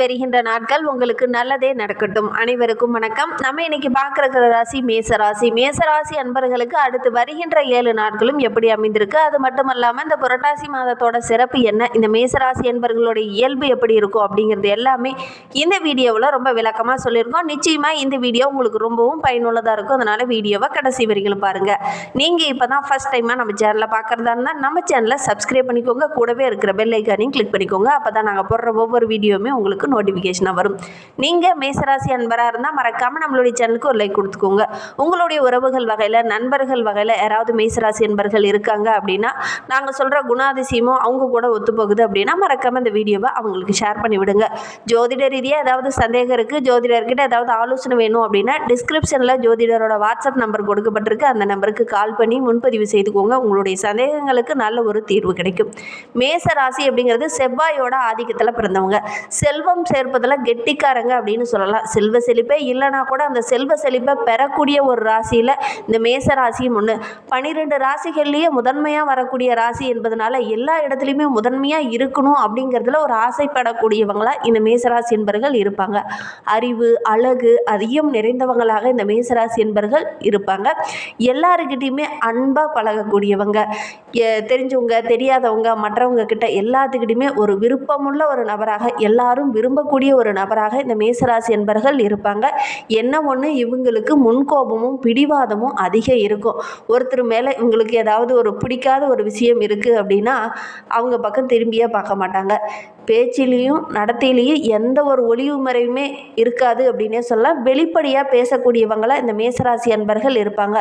வருகின்ற நாட்கள் உங்களுக்கு நல்லதே நடக்கட்டும். அனைவருக்கும் வணக்கம். நம்ம இன்னைக்கு பார்க்குற ராசி மேச ராசி மேச ராசி அன்பர்களுக்கு அடுத்து வருகின்ற ஏழு நாட்களும் எப்படி அமைந்திருக்கு? அது மட்டும் இல்லாமல் இந்த புரட்டாசி மாதத்தோட சிறப்பு என்ன? இந்த மேச ராசி அன்பர்களுடைய இயல்பு எப்படி இருக்கும்? அப்படிங்கிறது எல்லாமே இந்த வீடியோவில் ரொம்ப விளக்கமாக சொல்லியிருக்கோம். நிச்சயமாக இந்த வீடியோ உங்களுக்கு ரொம்பவும் பயனுள்ளதாக இருக்கும். அதனால் வீடியோவை கடைசி வரைக்கும் பாருங்கள் நீங்கள் இப்போ தான் ஃபஸ்ட் டைமாக நம்ம சேனலில் பார்க்குறதா இருந்தால் நம்ம சேனலை சப்ஸ்கிரைப் பண்ணிக்கோங்க. கூடவே இருக்கிற பெல் ஐக்கானையும் கிளிக் பண்ணிக்கோங்க. அப்போ தான் நாங்கள் போடுற ஒவ்வொரு வீடியோவுமே உங்களுக்கு நோட்டிஃபிகேஷனாக வரும். நீங்கள் மேசராசி அன்பராக இருந்தால் மறக்காமல் நம்மளுடைய சேனலுக்கு ஒரு லைக் கொடுத்துக்கோங்க. உங்களுடைய உறவுகள் வகையில் நண்பர்கள் வகையில் யாராவது மேசராசி அன்பர்கள் இருக்காங்க அப்படின்னா நாங்கள் சொல்கிற குணாதிசயமும் அவங்க கூட ஒத்துப்போகுது அப்படின்னா மறக்காமல் இந்த வீடியோவை அவங்களுக்கு ஷேர் பண்ணி விடுங்க. ஜோதிட ரீதியாக ஏதாவது சந்தேகம் இருக்குது ஜோதிடர்கிட்ட ஏதாவது ஆலோசனை வேணும் அப்படின்னா டிஸ்கிரிப்ஷனில் ஜோதிடரோட வாட்ஸ்அப் நம்பர் கொடுக்கப்பட்டிருக்கு. அந்த நம்பருக்கு கால் பண்ணி முன்பதிவு செய்துக்கோங்க. உங்களுடைய சந்தேகங்களுக்கு நல்ல ஒரு தீர்வு கிடைக்கும். மேச ராசி அப்படிங்கிறது செவ்வாயோட ஆதிக்கத்தில் பிறந்தவங்க. செல்வம் சேர்ப்பதில் கெட்டிக்காரங்க அப்படின்னு சொல்லலாம். செல்வ செழிப்பே இல்லைனா கூட அந்த செல்வ செழிப்பை பெறக்கூடிய ஒரு ராசியில் இந்த மேச ராசியும் ஒன்று பன்னிரெண்டு ராசிகள்லேயே முதன்மையாக வரக்கூடிய ராசி என்பதனால எல்லா இடத்துலையுமே முதன்மையாக இருக்கணும் அப்படிங்கிறதுல ஒரு ஆசைப்படக்கூடியவங்களாக இந்த மேசராசி என்பர்கள் இருப்பாங்க. அறிவு அழகு அதிகம் நிறைந்தவங்களாக இந்த மேசராசி என்பர்கள் இருப்பாங்க. எல்லாருக்கிட்டேயுமே அன்பாக பழகக்கூடியவங்க. தெரிஞ்சவங்க தெரியாதவங்க மற்றவங்க கிட்ட எல்லாத்துக்கிட்டையுமே ஒரு விருப்பமுள்ள ஒரு நபராக எல்லாரும் விரும்பக்கூடிய ஒரு நபராக இந்த மேசராசி என்பர்கள் இருப்பாங்க. என்ன ஒன்று இவங்களுக்கு முன்கோபமும் பிடிவாதமும் அதிகம் இருக்கும். ஒருத்தர் மேலே இவங்களுக்கு ஏதாவது ஒரு பிடிக்காத ஒரு விஷயம் இருக்குது அப்படின்னா அவங்க பக்கம் திரும்பியே பார்க்க மாட்டாங்க. பேச்சிலையும் நடத்தையிலையும் எந்த ஒரு ஒளிவு மறைவுமே இருக்காது அப்படின்னே சொல்லலாம். வெளிப்படையாக பேசக்கூடியவங்களாக இந்த மேசராசி அன்பர்கள் இருப்பாங்க.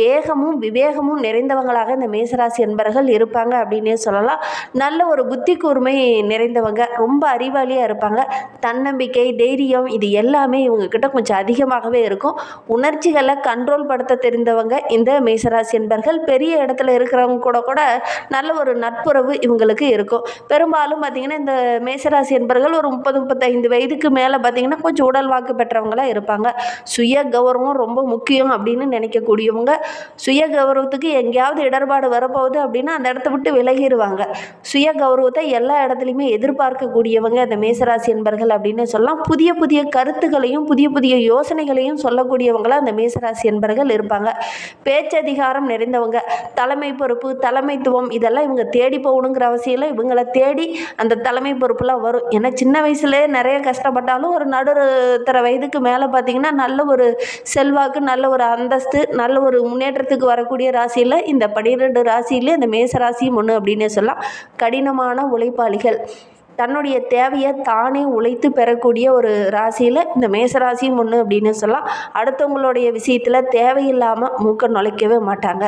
வேகமும் விவேகமும் நிறைந்தவங்களாக இந்த மேசராசி அன்பர்கள் இருப்பாங்க அப்படின்னே சொல்லலாம். நல்ல ஒரு புத்தி கூர்மை நிறைந்தவங்க ரொம்ப அறிவாளியாக இருப்பாங்க. தன்னம்பிக்கை தைரியம் இது எல்லாமே இவங்கக்கிட்ட கொஞ்சம் அதிகமாகவே இருக்கும். உணர்ச்சிகளை கண்ட்ரோல் படுத்த தெரிந்தவங்க இந்த மேசராசி என்பர்கள் பெரிய இடத்துல இருக்கிறவங்க கூட கூட நல்ல ஒரு நட்புறவு இவங்களுக்கு இருக்கும். பெரும்பாலும் பார்த்திங்கன்னா இந்த மேசராசி என்பர்கள் ஒரு முப்பது முப்பத்தைந்து வயதுக்கு மேலே பார்த்திங்கன்னா கொஞ்சம் உடல் வாக்கு பெற்றவங்களாக இருப்பாங்க. சுய கௌரவம் ரொம்ப முக்கியம் அப்படின்னு நினைக்கக்கூடியவங்க. சுய கௌரவத்துக்கு எங்கேயாவது இடர்பாடு வரப்போகுது அப்படின்னா அந்த இடத்த விட்டு விலகிடுவாங்க சுய கௌரவத்தை எல்லா இடத்துலையுமே எதிர்பார்க்கக்கூடியவங்க இந்த மேசராசி என்பர்கள் அப்படின்னு சொல்லலாம். புதிய புதிய கருத்துக்களையும் புதிய புதிய யோசனைகளையும் சொல்லக்கூடியவங்களாக அந்த மேசராசி என்பர்கள் இருப்பாங்க. பேச்சதிகாரம் நிறைந்தவங்க தலைமை பொறுப்பு தலைமைத்துவம் இதெல்லாம் இவங்க தேடி போகணுங்கிற அவசியம் இல்லை. இவங்களை தேடி அந்த தலைமை பொறுப்புலாம் வரும். ஏன்னா சின்ன வயசுலேயே நிறைய கஷ்டப்பட்டாலும் ஒரு நடுத்தர வயதுக்கு மேலே பார்த்தீங்கன்னா நல்ல ஒரு செல்வாக்கு நல்ல ஒரு அந்தஸ்து நல்ல ஒரு முன்னேற்றத்துக்கு வரக்கூடிய ராசியில் இந்த பன்னிரெண்டு ராசியிலே இந்த மேச ராசியும் ஒன்று அப்படின்னே சொல்லலாம். கடினமான உழைப்பாளிகள். தன்னுடைய தேவையை தானே உழைத்து பெறக்கூடிய ஒரு ராசியில் இந்த மேசராசியும் ஒன்று அப்படின்னு சொல்லலாம். அடுத்தவங்களுடைய விஷயத்தில் தேவையில்லாமல் மூக்க நுழைக்கவே மாட்டாங்க.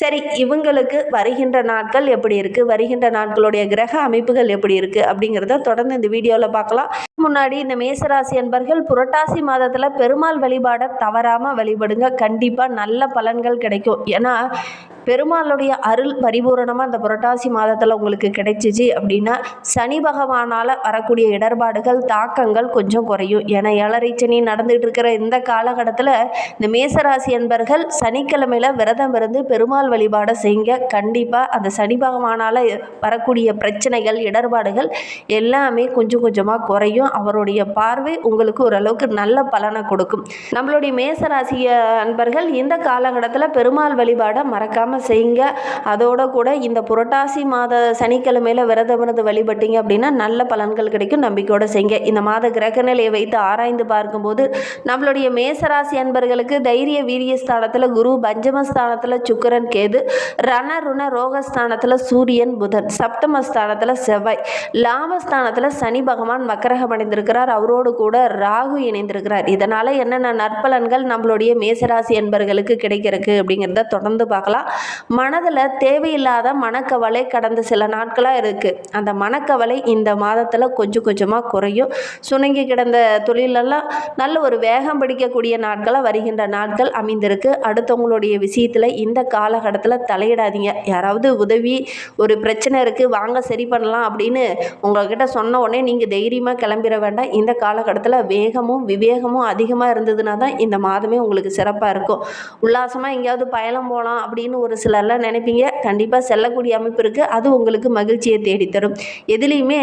சரி இவங்களுக்கு வருகின்ற நாட்கள் எப்படி இருக்குது வருகின்ற நாட்களுடைய கிரக அமைப்புகள் எப்படி இருக்குது அப்படிங்கிறத தொடர்ந்து இந்த வீடியோவில் பார்க்கலாம். முன்னாடி இந்த மேசராசி என்பர்கள் புரட்டாசி மாதத்தில் பெருமாள் வழிபாடை தவறாமல் வழிபடுங்க. கண்டிப்பாக நல்ல பலன்கள் கிடைக்கும். ஏன்னா பெருமாளுடைய அருள் பரிபூரணமாக அந்த புரட்டாசி மாதத்தில் உங்களுக்கு கிடைச்சிச்சு அப்படின்னா சனி பகவானால் வரக்கூடிய இடர்பாடுகள் தாக்கங்கள் கொஞ்சம் குறையும். ஏன்னா ஏழரை சனி நடந்துகிட்டு இருக்கிற இந்த காலகட்டத்தில் இந்த மேசராசி என்பர்கள் சனிக்கிழமையில் விரதம் இருந்து பெருமாள் வழிபாடை செய்யுங்க. கண்டிப்பாக அந்த சனி பகவானால் வரக்கூடிய பிரச்சனைகள் இடர்பாடுகள் எல்லாமே கொஞ்சம் கொஞ்சமாக குறையும். அவருடைய பார்வை உங்களுக்கு ஓரளவுக்கு நல்ல பலனை கொடுக்கும். நம்மளுடைய மேசராசி அன்பர்கள் இந்த காலகட்டத்தில் பெருமாள் வழிபாடை மறக்காமல் செய்யுங்க. அதோட கூட இந்த புரட்டாசி மாத சனிக்கிழமையில் விரதம் இருந்து வழிபட்டீங்க அப்படின்னா நல்ல பலன்கள் கிடைக்கும் நம்பிக்கையோடு செய்யுங்க. இந்த மாத கிரக நிலையை வைத்து ஆராய்ந்து பார்க்கும்போது நம்மளுடைய மேசராசி அன்பர்களுக்கு தைரிய வீரிய ஸ்தானத்தில் குரு பஞ்சமஸ்தானத்தில் சுக்கரன் கேது ரண ருண ரோகஸ்தானத்தில் சூரியன் புதன் சப்தமஸ்தானத்தில் செவ்வாய் லாபஸ்தானத்தில் சனி பகவான் மக்கரகம் அடைந்திருக்கிறார் அவரோடு கூட ராகு இணைந்திருக்கிறார். இதனால் என்னென்ன நற்பலன்கள் நம்மளுடைய மேசராசி அன்பர்களுக்கு கிடைக்கிறதுக்கு அப்படிங்கிறத தொடர்ந்து பார்க்கலாம். மனதில் தேவையில்லாத மனக்கவலை கடந்த சில நாட்களாக இருக்குது அந்த மனக்கவலை இந்த இந்த மாதத்தில் கொஞ்சம் கொஞ்சமாக குறையும். சுணங்கி கிடந்த தொழிலெல்லாம் நல்ல ஒரு வேகம் பிடிக்கக்கூடிய நாட்களாக வருகின்ற நாட்கள் அமைந்திருக்கு. அடுத்தவங்களுடைய விஷயத்தில் இந்த காலகட்டத்தில் தலையிடாதீங்க. யாராவது உதவி ஒரு பிரச்சனை இருக்குது வாங்க சரி பண்ணலாம் அப்படின்னு உங்கள்கிட்ட சொன்ன உடனே நீங்கள் தைரியமாக கிளம்பிட வேண்டாம். இந்த காலகட்டத்தில் வேகமும் விவேகமும் அதிகமாக இருந்ததுன்னா தான் இந்த மாதமே உங்களுக்கு சிறப்பாக இருக்கும். உல்லாசமாக எங்கேயாவது பயணம் போகலாம் அப்படின்னு ஒரு சிலர்லாம் நினைப்பீங்க. கண்டிப்பாக செல்லக்கூடிய அமைப்பு இருக்குது அது உங்களுக்கு மகிழ்ச்சியை தேடித்தரும். எதுலேயுமே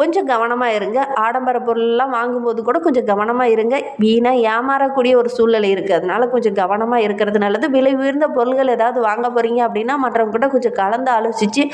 கொஞ்சம் கவனமாக இருங்க. ஆடம்பர பொருள்லாம் வாங்கும்போது கூட கொஞ்சம் கவனமாக இருங்க. வீணாக ஏமாறக்கூடிய ஒரு சூழ்நிலை இருக்குது அதனால கொஞ்சம் கவனமாக இருக்கிறது நல்லது. விலை உயர்ந்த பொருள்கள் ஏதாவது வாங்க போகிறீங்க அப்படின்னா மற்றவங்க கூட கொஞ்சம் கலந்து ஆலோசித்து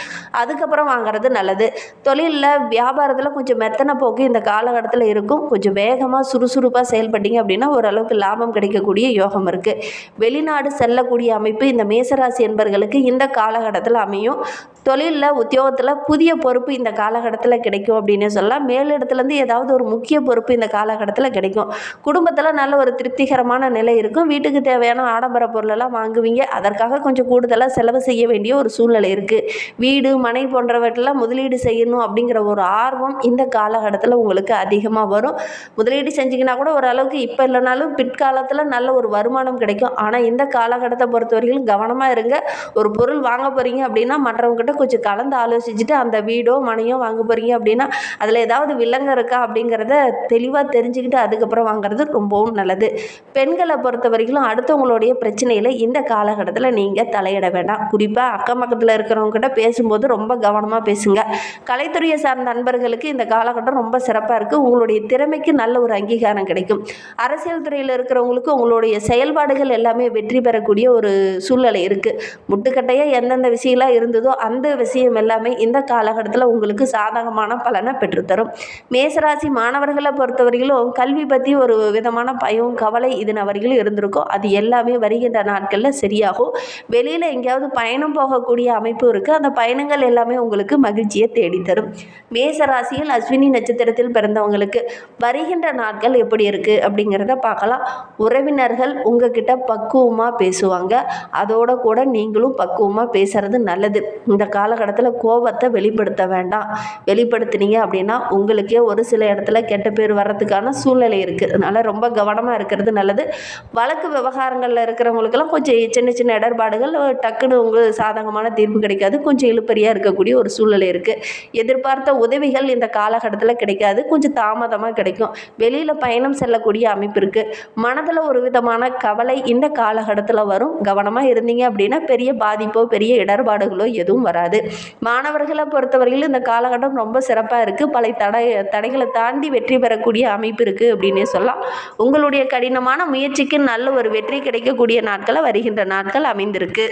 அதுக்கப்புறம் வாங்குறது நல்லது. தொழிலில் வியாபாரத்தில் கொஞ்சம் மெத்தனை போக்கு இந்த காலகட்டத்தில் இருக்கும். கொஞ்சம் வேகமாக சுறுசுறுப்பாக செயல்பட்டீங்க அப்படின்னா ஓரளவுக்கு லாபம் கிடைக்கக்கூடிய யோகம் இருக்குது வெளிநாடு செல்லக்கூடிய அமைப்பு இந்த மேசராசி என்பர்களுக்கு இந்த காலகட்டத்தில் அமையும். தொழிலில் உத்தியோகத்தில் புதிய பொறுப்பு இந்த காலகட்டத்தில் கிடைக்கும் அப்படின்னு சொல்லலாம். மேலிடத்துலேருந்து ஏதாவது ஒரு முக்கிய பொறுப்பு இந்த காலகட்டத்தில் கிடைக்கும். குடும்பத்தில் நல்ல ஒரு திருப்திகரமான நிலை இருக்கும். வீட்டுக்கு தேவையான ஆடம்பர பொருளெல்லாம் வாங்குவீங்க. அதற்காக கொஞ்சம் கூடுதலாக செலவு செய்ய வேண்டிய ஒரு சூழ்நிலை இருக்குது வீடு மனை போன்றவற்றெல்லாம் முதலீடு செய்யணும் அப்படிங்கிற ஒரு ஆர்வம் இந்த காலகட்டத்தில் உங்களுக்கு அதிகமாக வரும். முதலீடு செஞ்சிங்கன்னா கூட ஓரளவுக்கு இப்போ இல்லைனாலும் பிற்காலத்தில் நல்ல ஒரு வருமானம் கிடைக்கும். ஆனால் இந்த காலகட்டத்தை பொறுத்தவரையிலும் கவனமாக இருங்க. ஒரு பொருள் வாங்க போகிறீங்க அப்படின்னா மற்றவங்ககிட்ட கொஞ்சம் கலந்து ஆலோசிச்சுட்டு அந்த வீடோ மனையோ வாங்க போகிறீங்க அப்படின்னா அதில் ஏதாவது வில்லங்கம் இருக்கா அப்படிங்கிறத தெளிவாக தெரிஞ்சுக்கிட்டு அதுக்கப்புறம் வாங்குறது ரொம்பவும் நல்லது. பெண்களை பொறுத்த வரைக்கும் அடுத்தவங்களுடைய பிரச்சனையில் இந்த காலகட்டத்தில் நீங்கள் தலையிட வேண்டாம். குறிப்பாக அக்கம் பக்கத்தில் இருக்கிறவங்ககிட்ட பேசும்போது ரொம்ப கவனமாக பேசுங்க. கலைத்துறையை சார்ந்த நண்பர்களுக்கு இந்த காலகட்டம் ரொம்ப சிறப்பாக இருக்குது உங்களுடைய திறமைக்கு நல்ல ஒரு அங்கீகாரம் கிடைக்கும். அரசியல் துறையில் இருக்கிறவங்களுக்கு உங்களுடைய செயல்பாடுகள் எல்லாமே வெற்றி பெறக்கூடிய ஒரு சூழ்நிலை இருக்குது முட்டுக்கட்டையாக எந்தெந்த விஷயம்லாம் இருந்ததோ அந்த விஷயம் எல்லாமே இந்த காலகட்டத்தில் உங்களுக்கு சாதகமான பலனை பெற்றுத்தரும். மேசராசி மாணவர்களை பொறுத்தவரையிலும் கல்வி பற்றி ஒரு விதமான பயம் கவலை இதன் வரையிலும் இருந்திருக்கும். அது எல்லாமே வருகின்ற நாட்களில் சரியாகும். வெளியில் எங்கேயாவது பயணம் போகக்கூடிய அமைப்பு இருக்குது அந்த பயணங்கள் எல்லாமே உங்களுக்கு மகிழ்ச்சியை தேடித்தரும். மேசராசியில் அஸ்வினி நட்சத்திரத்தில் பிறந்தவங்களுக்கு வருகின்ற நாட்கள் எப்படி இருக்குது அப்படிங்கிறத பார்க்கலாம். உறவினர்கள் உங்ககிட்ட பக்குவமாக பேசுவாங்க. அதோட கூட நீங்களும் பக்குவமாக பேசுறது நல்லது. இந்த காலகட்டத்தில் கோபத்தை வெளிப்படுத்த வேண்டாம். வெளிப்படுத்தினீங்க அப்படின்னா உங்களுக்கே ஒரு சில இடத்துல கெட்ட பேர் வர்றதுக்கான சூழ்நிலை இருக்குது அதனால் ரொம்ப கவனமாக இருக்கிறது நல்லது. வழக்கு விவகாரங்களில் இருக்கிறவங்களுக்கெல்லாம் கொஞ்சம் சின்ன சின்ன இடர்பாடுகள் டக்குன்னு உங்களுக்கு சாதகமான தீர்ப்பு கிடைக்காது. கொஞ்சம் இழுப்பறியாக இருக்கக்கூடிய ஒரு சூழ்நிலை இருக்குது எதிர்பார்த்த உதவிகள் இந்த காலகட்டத்தில் கிடைக்காது. கொஞ்சம் தாமதமாக கிடைக்கும். வெளியில் பயணம் செல்லக்கூடிய அமைப்பு இருக்குது மனதில் ஒரு விதமான கவலை இந்த காலகட்டத்தில் வரும். கவனமாக இருந்தீங்க அப்படின்னா பெரிய பாதிப்போ பெரிய இடர்பாடுகளோ எதுவும் வராது. மாணவர்களை பொறுத்தவரையிலும் இந்த காலகட்டம் ரொம்ப சிறப்பாக இருக்குது பல தடை தடைகளை தாண்டி வெற்றி பெறக்கூடிய அமைப்பு இருக்குது அப்படின்னே சொல்லலாம். உங்களுடைய கடினமான முயற்சிக்கு நல்ல ஒரு வெற்றி கிடைக்கக்கூடிய நாட்களை வருகின்ற நாட்கள் அமைந்திருக்கு.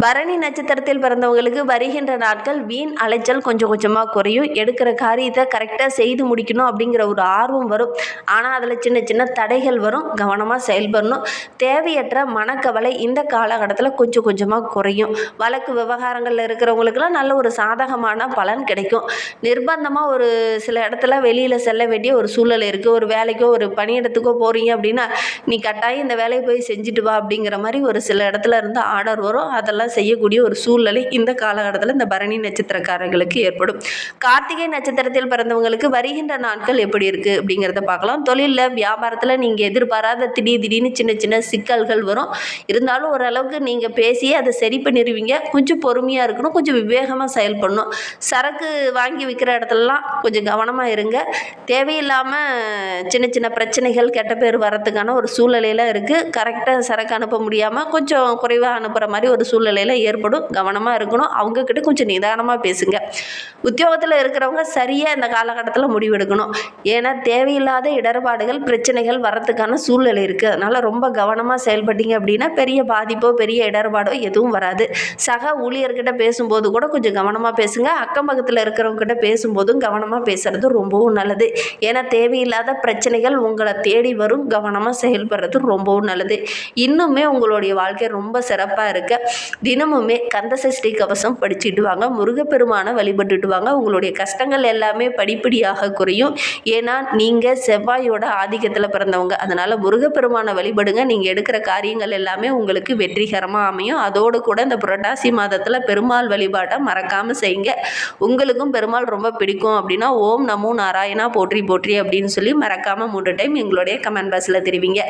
பரணி நட்சத்திரத்தில் பிறந்தவங்களுக்கு வருகின்ற நாட்கள் வீண் அலைச்சல் கொஞ்சம் கொஞ்சமாக குறையும். எடுக்கிற காரியத்தை கரெக்டாக செய்து முடிக்கணும் அப்படிங்கிற ஒரு ஆர்வம் வரும். ஆனால் அதில் சின்ன சின்ன தடைகள் வரும். கவனமாக செயல்படணும். தேவையற்ற மனக்கவலை இந்த காலகட்டத்தில் கொஞ்சம் கொஞ்சமாக குறையும். வழக்கு விவகாரங்களில் இருக்கிறவங்களுக்கெல்லாம் நல்ல ஒரு சாதகமான பலன் கிடைக்கும். நிர்பந்தமாக ஒரு சில இடத்துல வெளியில் செல்ல வேண்டிய ஒரு சூழல் இருக்குது ஒரு வேலைக்கோ ஒரு பணியிடத்துக்கோ போகிறீங்க அப்படின்னா நீ கட்டாயம் இந்த வேலையை போய் செஞ்சுட்டு வா அப்படிங்கிற மாதிரி ஒரு சில இடத்துல இருந்து ஆர்டர் வரும். அதெல்லாம் செய்யக்கூடிய ஒரு சூழ்நிலை இந்த காலகட்டத்தில் இந்த பரணி நட்சத்திரக்காரர்களுக்கு ஏற்படும். கார்த்திகை நட்சத்திரத்தில் பிறந்தவங்களுக்கு வருகின்ற நாட்கள் எப்படி இருக்குது அப்படிங்கிறத பார்க்கலாம். தொழிலில் வியாபாரத்தில் நீங்கள் எதிர்பாராத திடீர் திடீர்னு சின்ன சின்ன சிக்கல்கள் வரும். இருந்தாலும் ஓரளவுக்கு நீங்கள் பேசி அதை சரி பண்ணிடுவீங்க கொஞ்சம் பொறுமையாக இருக்கணும் கொஞ்சம் விவேகமாக செயல்படணும். சரக்கு வாங்கி விற்கிற இடத்துலலாம் கொஞ்சம் கவனமாக இருங்க. தேவையில்லாமல் சின்ன சின்ன பிரச்சனைகள் கெட்ட பேர் வரத்துக்கான ஒரு சூழ்நிலையில் இருக்குது கரெக்டாக சரக்கு அனுப்ப முடியாமல் கொஞ்சம் குறைவாக அனுப்புகிற மாதிரி ஒரு சூழ்நிலை சூழ்நிலையில் ஏற்படும். கவனமாக இருக்கணும். அவங்கக்கிட்ட கொஞ்சம் நிதானமாக பேசுங்க. உத்தியோகத்தில் இருக்கிறவங்க சரியாக இந்த காலகட்டத்தில் முடிவெடுக்கணும். ஏன்னா தேவையில்லாத இடர்பாடுகள் பிரச்சனைகள் வரத்துக்கான சூழ்நிலை இருக்குது அதனால் ரொம்ப கவனமாக செயல்பட்டீங்க அப்படின்னா பெரிய பாதிப்போ பெரிய இடர்பாடோ எதுவும் வராது. சக ஊழியர்கிட்ட பேசும்போது கூட கொஞ்சம் கவனமாக பேசுங்க. அக்கம் பக்கத்தில் இருக்கிறவங்க கிட்ட பேசும்போதும் கவனமாக பேசுறது ரொம்பவும் நல்லது. ஏன்னா தேவையில்லாத பிரச்சனைகள் உங்களை தேடி வரும். கவனமாக செயல்படுறது ரொம்பவும் நல்லது. இன்னுமே உங்களுடைய வாழ்க்கை ரொம்ப சிறப்பாக இருக்க. தினமுமே கந்த சஷ்டி கவசம் படிச்சுட்டு வாங்க முருகப்பெருமானை வழிபட்டுட்டு வாங்க உங்களுடைய கஷ்டங்கள் எல்லாமே படிப்படியாக குறையும். ஏன்னா நீங்கள் செவ்வாயோட ஆதிக்கத்தில் பிறந்தவங்க. அதனால் முருகப்பெருமானை வழிபடுங்க. நீங்கள் எடுக்கிற காரியங்கள் எல்லாமே உங்களுக்கு வெற்றிகரமாக அமையும். அதோடு கூட இந்த புரட்டாசி மாதத்தில் பெருமாள் வழிபாட்டை மறக்காமல் செய்யுங்க. உங்களுக்கும் பெருமாள் ரொம்ப பிடிக்கும் அப்படின்னா ஓம் நமோ நாராயணா போற்றி போற்றி அப்படின்னு சொல்லி மறக்காமல் மூன்று டைம் எங்களுடைய கமெண்ட் பாக்ஸில் தெரிவிங்க.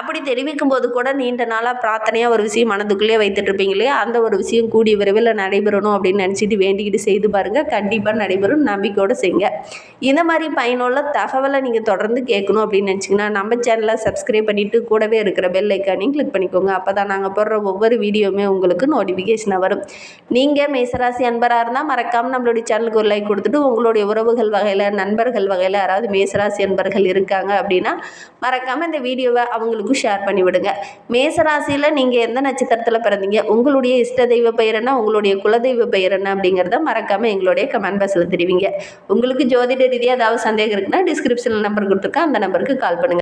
அப்படி தெரிவிக்கும் போது கூட நீண்ட நாளாக பிரார்த்தனையாக ஒரு விஷயம் மனதுக்குள்ளேயே வைத்துட்டு இருப்பீங்க இல்லையா? அந்த ஒரு விஷயம் கூடிய விரைவில் நடைபெறணும் அப்படின்னு நினச்சிட்டு வேண்டிக்கிட்டு செய்து பாருங்கள் கண்டிப்பாக நடைபெறும் நம்பிக்கையோடு செய்யுங்க. இந்த மாதிரி பயனுள்ள தகவலை நீங்கள் தொடர்ந்து கேட்கணும் அப்படின்னு நினச்சிங்கன்னா நம்ம சேனலை சப்ஸ்கிரைப் பண்ணிவிட்டு கூடவே இருக்கிற பெல் ஐக்கானையும் கிளிக் பண்ணிக்கோங்க. அப்போ தான் நாங்கள் போடுற ஒவ்வொரு வீடியோவுமே உங்களுக்கு நோட்டிஃபிகேஷனாக வரும். நீங்கள் மேசராசி அன்பராக இருந்தால் மறக்காமல் நம்மளுடைய சேனலுக்கு ஒரு லைக் கொடுத்துட்டு உங்களுடைய உறவுகள் வகையில் நண்பர்கள் வகையில் யாராவது மேசராசி அன்பர்கள் இருக்காங்க அப்படின்னா மறக்காமல் இந்த வீடியோவை அவங்களுக்கும் ஷேர் பண்ணிவிடுங்க. மேசராசியில் நீங்கள் எந்த நட்சத்திரத்தில் பிறந்தீங்க? உங்களுடைய உங்களுடைய இஷ்ட தெய்வ பெயர் என்ன உங்களுடைய குலதெய்வ பெயர் என்ன அப்படிங்கிறத மறக்காமல் எங்களுடைய கமெண்ட் பாக்ஸில் தெரிவிங்க. உங்களுக்கு ஜோதிட ரீதியாக ஏதாவது சந்தேகம் இருக்குன்னா டிஸ்கிரிப்ஷனில் நம்பர் கொடுத்துருக்கேன். அந்த நம்பருக்கு கால் பண்ணுங்கள்